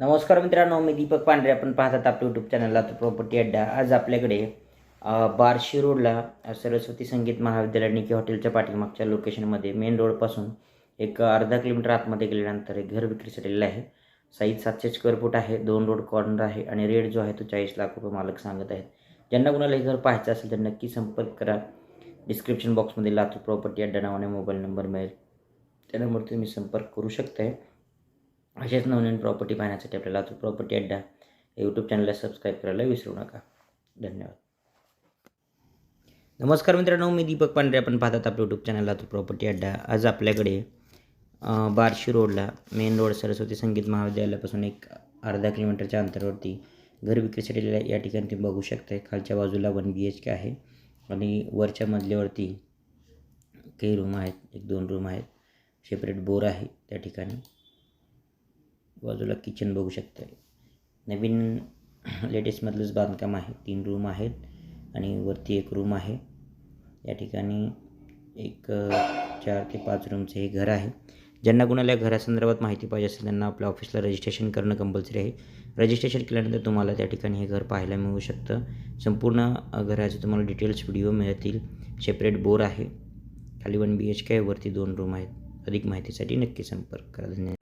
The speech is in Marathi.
नमस्कार मित्रांनो मी दीपक पांढरे. आपण पाहतात आपलं यूट्यूब चॅनल लातूर प्रॉपर्टी अड्डा आज आपल्याकडे बारशी बार्शी रोडला सरस्वती संगीत महाविद्यालय निकी हॉटेलच्या पाठीमागच्या लोकेशनमध्ये मेन रोडपासून एक अर्धा किलोमीटर आतमध्ये गेल्यानंतर एक घर विक्रीसाठी आहे. साईज सातशे स्क्वेअर फूट आहे दोन रोड कॉर्नर आहे आणि रेट जो आहे तो चाळीस लाख रुपये मालक सांगत आहेत. ज्यांना कुणाला हे घर पाहायचं असेल तर नक्की संपर्क करा. डिस्क्रिप्शन बॉक्समध्ये लातूर प्रॉपर्टी अड्डा नावाने मोबाईल नंबर मिळेल. त्या नंबरवर तुम्ही संपर्क करू शकताय. असेच नवनवीन प्रॉपर्टी पाहण्यासाठी आपल्याला तो प्रॉपर्टी अड्डा यूट्यूब चॅनलला सबस्क्राईब करायला विसरू नका. धन्यवाद. नमस्कार मित्रांनो मी दीपक पांढरे. आपण पाहतात आपल्या यूट्यूब चॅनल तो प्रॉपर्टी अड्डा. आज आपल्याकडे बारशी बार्शी रोडला मेन रोड सरस्वती संगीत महाविद्यालयापासून एक अर्धा किलोमीटरच्या अंतरावरती घर विक्रीसाठी या ठिकाणी तुम्ही बघू शकता खालच्या बाजूला वन बी एच के आहे आणि वरच्या मजल्यावरती काही रूम आहेत एक दोन रूम आहेत. सेपरेट बोर आहे त्या ठिकाणी. बाजूला किचन बघू शकता नवीन लेटेस्टमधलंच बांधकाम आहे. तीन रूम आहेत आणि वरती एक रूम आहे. या ठिकाणी एक चार ते पाच रूमचं हे घर आहे. ज्यांना कुणाला या घरासंदर्भात माहिती पाहिजे असेल त्यांना आपल्या ऑफिसला रजिस्ट्रेशन करणं कंपल्सरी आहे. रजिस्ट्रेशन केल्यानंतर तुम्हाला त्या ठिकाणी हे घर पाहायला मिळू शकतं. संपूर्ण घराचे तुम्हाला डिटेल्स व्हिडिओ मिळतील. सेपरेट बोर आहे. खाली वन बी एच के वरती दोन रूम आहेत. अधिक माहितीसाठी नक्की संपर्क करा. धन्यवाद.